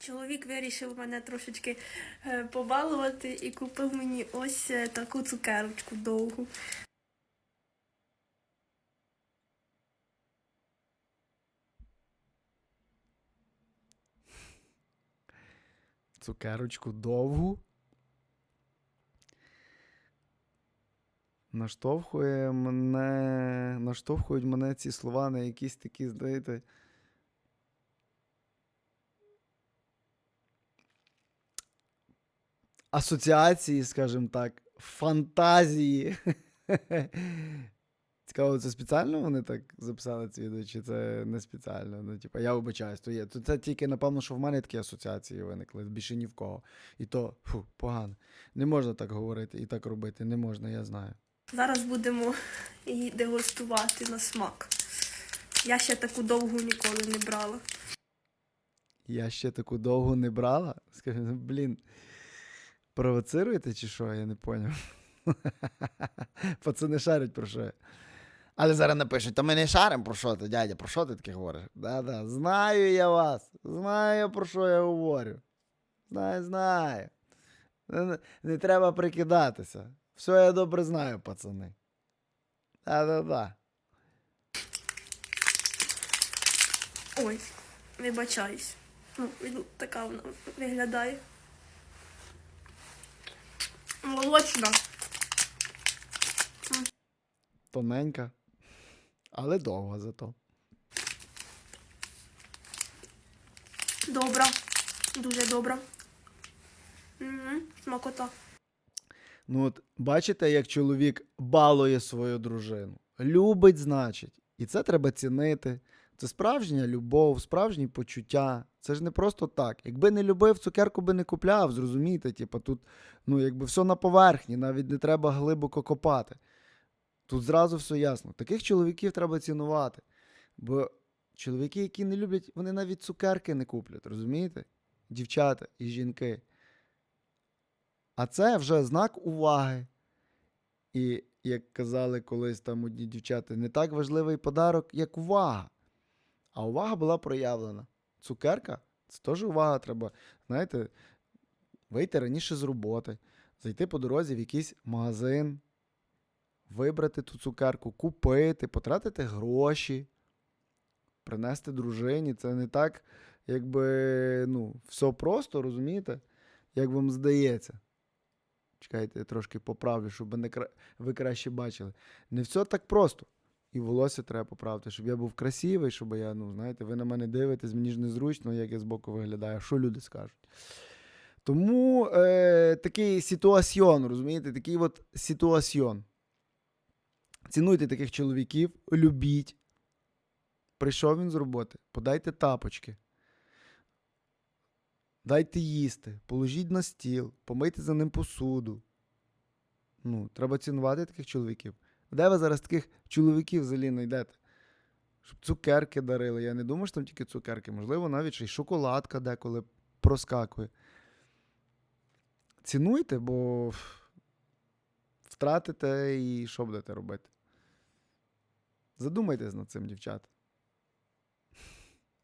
Чоловік вирішив мене трошечки е, побалувати і купив мені ось е, таку цукерочку довгу. Цукерочку довгу. Наштовхує мене. Наштовхують мене ці слова на якісь такі, знаєте. Асоціації, скажімо так, фантазії. Цікаво, це спеціально вони так записали це відео, чи це не спеціально? Ну, типу, я вибачаюсь, то є. То це тільки, напевно, що в мене такі асоціації виникли, більше ні в кого. І то, фу, погано. Не можна так говорити і так робити. Не можна, я знаю. Зараз будемо її дегустувати на смак. Я ще таку довгу ніколи не брала. Я ще таку довгу не брала. Скажи, ну, блін, провоцируєте чи що? Я не поняв. Пацани шарять про що. Але зараз напишуть, то ми не шаримо про що ти, дядя, про що ти таке говориш? Да-да, знаю я вас, знаю, про що я говорю. Знаю, знаю. Не, не- не треба прикидатися. Все я добре знаю, пацани. Да-да-да. Ой, вибачаюсь. Ну, така вона виглядає. Молочна. Тоненька, але довга зато. Добра. Дуже добра. Угу, смакота. Ну, от бачите, як чоловік балує свою дружину. Любить, значить. І це треба цінити. Це справжня любов, справжні почуття. Це ж не просто так. Якби не любив, цукерку би не купляв, зрозумійте. Типу, тут ну, якби все на поверхні, навіть не треба глибоко копати. Тут зразу все ясно. Таких чоловіків треба цінувати. Бо чоловіки, які не люблять, вони навіть цукерки не куплять, розумієте? Дівчата і жінки. А це вже знак уваги. І, як казали колись там одні дівчата, не так важливий подарок, як увага. А увага була проявлена. Цукерка це теж увага. Треба, знаєте, вийти раніше з роботи, зайти по дорозі в якийсь магазин, вибрати ту цукерку, купити, потратити гроші, принести дружині. Це не так, якби ну, все просто, розумієте? Як вам здається. Чекайте, я трошки поправлю, щоб не кра... ви краще бачили. Не все так просто. І волосся треба поправити, щоб я був красивий, щоб я, ну, знаєте, ви на мене дивитесь, мені ж незручно, як я збоку виглядаю. Що люди скажуть? Тому е, такий ситуаціон, розумієте, такий от ситуаціон. Цінуйте таких чоловіків, любіть. Прийшов він з роботи, подайте тапочки. Дайте їсти, положіть на стіл, помийте за ним посуду. Ну, треба цінувати таких чоловіків. Де ви зараз таких чоловіків взагалі знайдете? Щоб цукерки дарили. Я не думаю, що там тільки цукерки. Можливо, навіть ще й шоколадка деколи проскакує. Цінуйте, бо втратите і що будете робити? Задумайтесь над цим, дівчата.